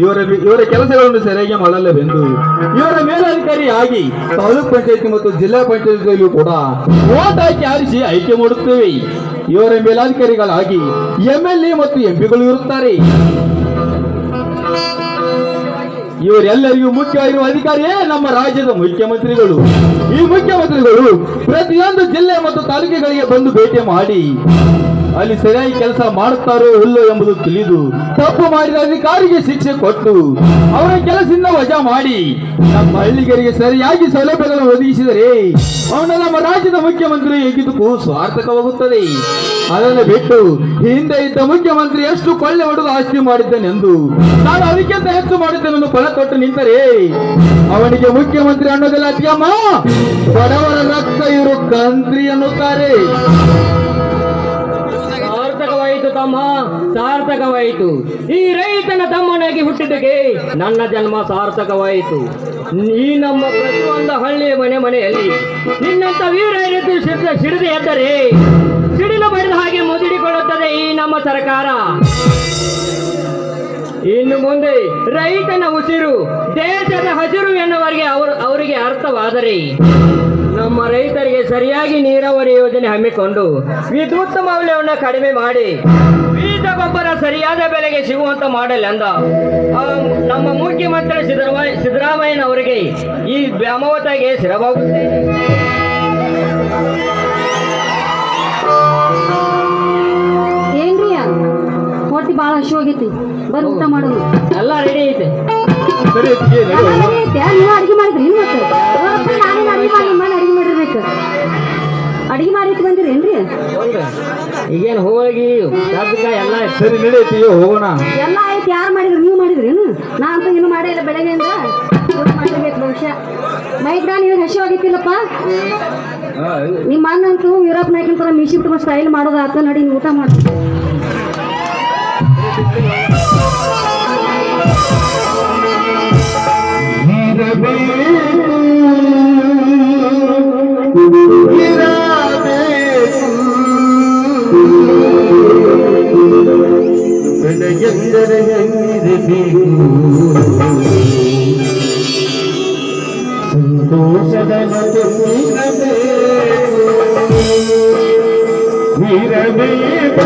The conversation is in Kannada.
ಇವರ ಇವರ ಕೆಲಸಗಳನ್ನು ಸರಿಯಾಗಿ ಮಾಡಲೇವೆಂದು ಇವರ ಮೇಲಧಿಕಾರಿಯಾಗಿ ತಾಲೂಕ್ ಪಂಚಾಯತಿ ಮತ್ತು ಜಿಲ್ಲಾ ಪಂಚಾಯತಿಯಲ್ಲೂ ಕೂಡ ಓಟ್ ಹಾಕಿ ಆರಿಸಿ ಆಯ್ಕೆ ಮಾಡುತ್ತೇವೆ. ಇವರ ಮೇಲಾಧಿಕಾರಿಗಳಾಗಿ ಎ ಮತ್ತು ಎಂಪಿಗಳು ಇರುತ್ತಾರೆ. ಇವರೆಲ್ಲರಿಗೂ ಮುಖ್ಯವಾಗಿರುವ ಅಧಿಕಾರಿಯೇ ನಮ್ಮ ರಾಜ್ಯದ ಮುಖ್ಯಮಂತ್ರಿಗಳು. ಈ ಮುಖ್ಯಮಂತ್ರಿಗಳು ಪ್ರತಿಯೊಂದು ಜಿಲ್ಲೆ ಮತ್ತು ತಾಲೂಕುಗಳಿಗೆ ಬಂದು ಭೇಟಿ ಮಾಡಿ ಅಲ್ಲಿ ಸರಿಯಾಗಿ ಕೆಲಸ ಮಾಡುತ್ತಾರೋ ಇಲ್ಲೋ ಎಂಬುದು ತಿಳಿದು ತಪ್ಪು ಮಾಡಿದ ಅಧಿಕಾರಿಗೆ ಶಿಕ್ಷೆ ಕೊಟ್ಟು ಅವರ ಕೆಲಸದಿಂದ ವಜಾ ಮಾಡಿ. ನಮ್ಮ ಹಳ್ಳಿಗರಿಗೆ ಸರಿಯಾಗಿ ಸೌಲಭ್ಯಗಳನ್ನು ಒದಗಿಸಿದರೆ ಅವನ ನಮ್ಮ ರಾಜ್ಯದ ಮುಖ್ಯಮಂತ್ರಿ ಹೇಗಿದ್ದಕ್ಕೂ ಸ್ವಾರ್ಥಕವಾಗುತ್ತದೆ ಅದನ್ನು ಬಿಟ್ಟು ಹಿಂದೆ ಇದ್ದ ಮುಖ್ಯಮಂತ್ರಿ ಎಷ್ಟು ಕೊಳ್ಳೆ ಹೊಡೆದು ಆಸ್ತಿ ಮಾಡಿದ್ದೇನೆಂದು ನಾನು ಅದಕ್ಕಿಂತ ಹೆಚ್ಚು ಮಾಡಿದ್ದೇನೆಂದು ಫಲ ಕೊಟ್ಟು ನಿಂತರೆ ಅವನಿಗೆ ಮುಖ್ಯಮಂತ್ರಿ ಅನ್ನೋದಿಲ್ಲ ಅತಿಯಮ್ಮ ಬಡವರ ರಕ್ತ ಇವರು ಕಂತ್ರಿ ಅನ್ನುತ್ತಾರೆ ತಮ್ಮ ಸಾರ್ಥಕವಾಯಿತು. ಈ ರೈತನ ತಮ್ಮನಾಗಿ ಹುಟ್ಟಿದ್ದಕ್ಕೆ ನನ್ನ ಜನ್ಮ ಸಾರ್ಥಕವಾಯಿತು. ಈ ನಮ್ಮ ಪ್ರತಿಯೊಂದು ಹಳ್ಳಿ ಮನೆ ಮನೆಯಲ್ಲಿ ನಿನ್ನಂತ ವೀರ ಸಿಡಿದ ಸಿಡಿದು ಎದ್ದರೆ ಸಿಡಿಲು ಬಡಿದ ಹಾಗೆ ಮುದುಡಿಕೊಳ್ಳುತ್ತದೆ ಈ ನಮ್ಮ ಸರ್ಕಾರ. ಇನ್ನು ಮುಂದೆ ರೈತನ ಉಸಿರು ದೇಶದ ಹಸಿರು ಎನ್ನುವರಿಗೆ ಅವರು ಅವರಿಗೆ ಅರ್ಥವಾದರೆ ನಮ್ಮ ರೈತರಿಗೆ ಸರಿಯಾಗಿ ನೀರಾವರಿ ಯೋಜನೆ ಹಮ್ಮಿಕೊಂಡು ವಿದ್ಯುತ್ ಮೌಲ್ಯವನ್ನು ಕಡಿಮೆ ಮಾಡಿ ಬೀಜ ಗೊಬ್ಬರ ಸರಿಯಾದ ಬೆಲೆಗೆ ಸಿಗುವಂತ ಮಾಡಲ್ ಅಂದ. ನಮ್ಮ ಮುಖ್ಯಮಂತ್ರಿ ಸಿದ್ದರಾಮಯ್ಯ ಸಿದ್ದರಾಮಯ್ಯನವರಿಗೆ ಈ ಬ್ಯಾಮವತೆಗೆ ಸಿರವಾಗುತ್ತೆ ಏನ್ರಿ ಹೊಟ್ಟಿ ಹಶು ಹೋಗೈತಿ ಮಾಡೋಣ. ಎಲ್ಲ ರೆಡಿ ಐತೆ. ಏನ್ರಿ ಹೋಗಿ ಈಗೇನು ಎಲ್ಲ ಸರಿ ನಡಿ ಹೋಗೋಣ. ಎಲ್ಲ ಆಯ್ತು ಯಾರು ಮಾಡಿದ್ರು ನೀವು ಮಾಡಿದ್ರಿ? ಏನು ನಾ ಅಂತ ಏನು ಮಾಡೇ ಇಲ್ಲ ಬೆಳಗ್ಗೆಯಿಂದ ಊಟ ಮಾಡಿರ್ಬೇಕು ಬಹುಶಃ. ಮೈಕ್ ನಾನು ಇವಾಗ ಹಶು ಆಗೈತಿಲ್ಲಪ್ಪ ನಿಮ್ಮ ಅಣ್ಣಂತೂ ಯುರೋಪ್ ನಾಯ್ಕಿನ ಥರ ಮೀಸಿ ಬಿಟ್ಕೊಂಡು ಸ್ಟೈಲ್ ಮಾಡೋದು? ಆತ ನಡಿ ಊಟ ಮಾಡಿ ಎಂದರೆ ಹೆಂಗಿರಬೇಕು ಸಂತೋಷದ ಮಧುರಬೇಕು ಇರಬೇಕು